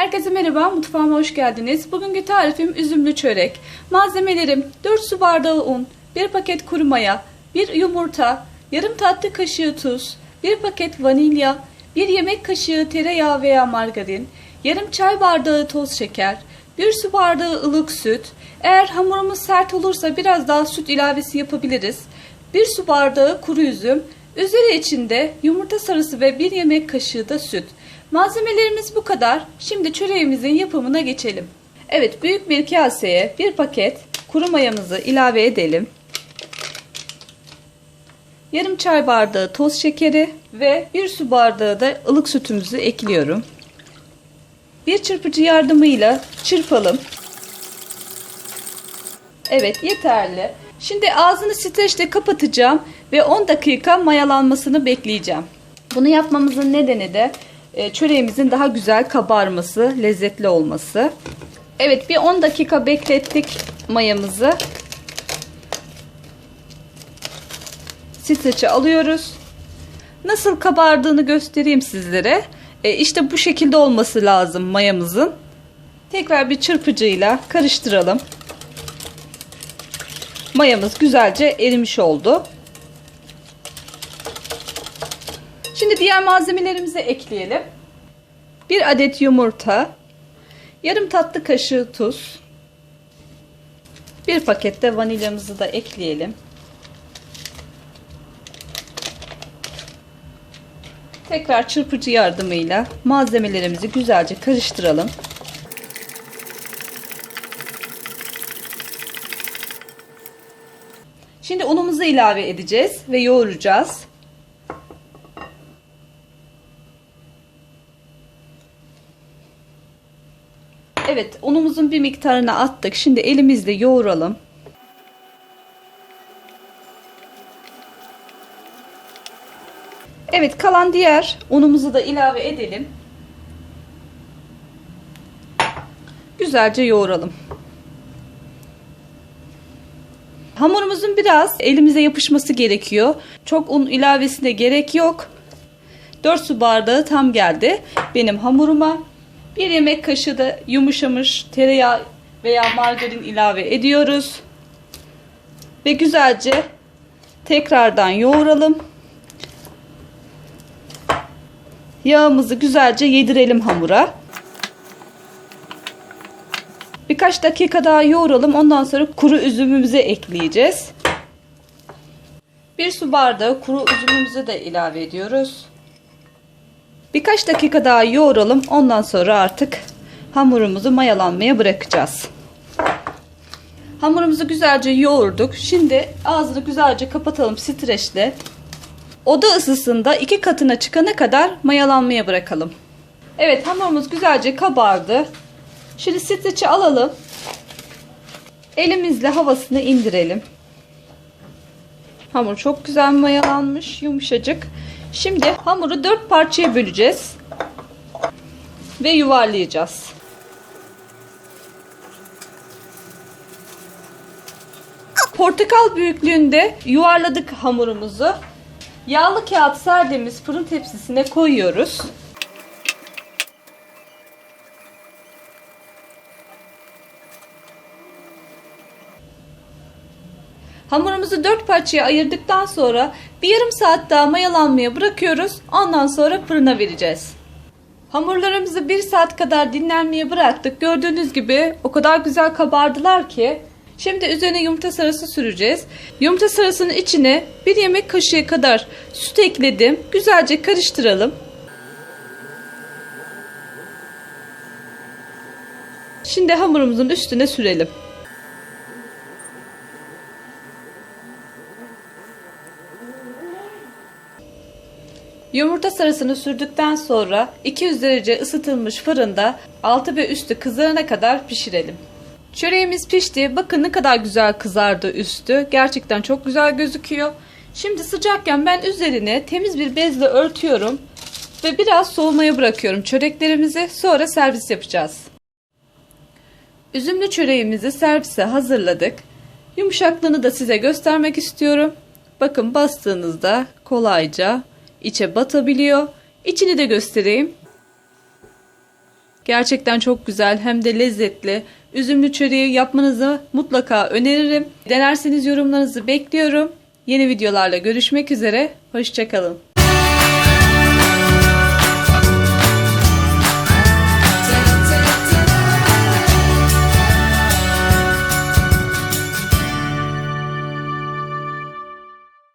Herkese merhaba, mutfağıma hoş geldiniz. Bugünkü tarifim üzümlü çörek. Malzemelerim 4 su bardağı un, 1 paket kuru maya, 1 yumurta, yarım tatlı kaşığı tuz, 1 paket vanilya, 1 yemek kaşığı tereyağı veya margarin, yarım çay bardağı toz şeker, 1 su bardağı ılık süt. Eğer hamurumuz sert olursa biraz daha süt ilavesi yapabiliriz. 1 su bardağı kuru üzüm, üzeri içinde yumurta sarısı ve 1 yemek kaşığı da süt. Malzemelerimiz bu kadar. Şimdi çöreğimizin yapımına geçelim. Evet büyük bir kaseye bir paket kuru mayamızı ilave edelim. Yarım çay bardağı toz şekeri ve bir su bardağı da ılık sütümüzü ekliyorum. Bir çırpıcı yardımıyla çırpalım. Evet yeterli. Şimdi ağzını streçle kapatacağım ve 10 dakika mayalanmasını bekleyeceğim. Bunu yapmamızın nedeni de e, çöreğimizin daha güzel kabarması, lezzetli olması. Evet bir 10 dakika beklettik mayamızı. Streçe alıyoruz. Nasıl kabardığını göstereyim sizlere. E, işte bu şekilde olması lazım mayamızın. Tekrar bir çırpıcıyla karıştıralım. Mayamız güzelce erimiş oldu. Şimdi diğer malzemelerimizi ekleyelim. Bir adet yumurta, yarım tatlı kaşığı tuz, bir pakette vanilyamızı da ekleyelim. Tekrar çırpıcı yardımıyla malzemelerimizi güzelce karıştıralım. Şimdi unumuzu ilave edeceğiz ve yoğuracağız. Evet unumuzun bir miktarını attık. Şimdi elimizle yoğuralım. Evet kalan diğer unumuzu da ilave edelim. Güzelce yoğuralım. Hamurumuzun biraz elimize yapışması gerekiyor. Çok un ilavesine gerek yok. 4 su bardağı tam geldi benim hamuruma. Bir yemek kaşığı da yumuşamış tereyağı veya margarin ilave ediyoruz. Ve güzelce tekrardan yoğuralım. Yağımızı güzelce yedirelim hamura. Birkaç dakika daha yoğuralım. Ondan sonra kuru üzümümüzü ekleyeceğiz. Bir su bardağı kuru üzümümüzü de ilave ediyoruz. Birkaç dakika daha yoğuralım. Ondan sonra artık hamurumuzu mayalanmaya bırakacağız. Hamurumuzu güzelce yoğurduk. Şimdi ağzını güzelce kapatalım streçle. Oda ısısında iki katına çıkana kadar mayalanmaya bırakalım. Evet hamurumuz güzelce kabardı. Şimdi streçi alalım. Elimizle havasını indirelim. Hamur çok güzel mayalanmış, yumuşacık. Şimdi hamuru dört parçaya böleceğiz. Ve yuvarlayacağız. Portakal büyüklüğünde yuvarladık hamurumuzu. Yağlı kağıt serdiğimiz fırın tepsisine koyuyoruz. Hamurumuzu dört parçaya ayırdıktan sonra bir yarım saat daha mayalanmaya bırakıyoruz. Ondan sonra fırına vereceğiz. Hamurlarımızı bir saat kadar dinlenmeye bıraktık. Gördüğünüz gibi o kadar güzel kabardılar ki. Şimdi üzerine yumurta sarısı süreceğiz. Yumurta sarısının içine bir yemek kaşığı kadar süt ekledim. Güzelce karıştıralım. Şimdi hamurumuzun üstüne sürelim. Yumurta sarısını sürdükten sonra 200 derece ısıtılmış fırında altı ve üstü kızarana kadar pişirelim. Çöreğimiz pişti. Bakın ne kadar güzel kızardı üstü. Gerçekten çok güzel gözüküyor. Şimdi sıcakken ben üzerine temiz bir bezle örtüyorum ve biraz soğumaya bırakıyorum çöreklerimizi. Sonra servis yapacağız. Üzümlü çöreğimizi servise hazırladık. Yumuşaklığını da size göstermek istiyorum. Bakın bastığınızda kolayca içe batabiliyor. İçini de göstereyim. Gerçekten çok güzel hem de lezzetli. Üzümlü çöreği yapmanızı mutlaka öneririm. Denerseniz yorumlarınızı bekliyorum. Yeni videolarla görüşmek üzere. Hoşçakalın.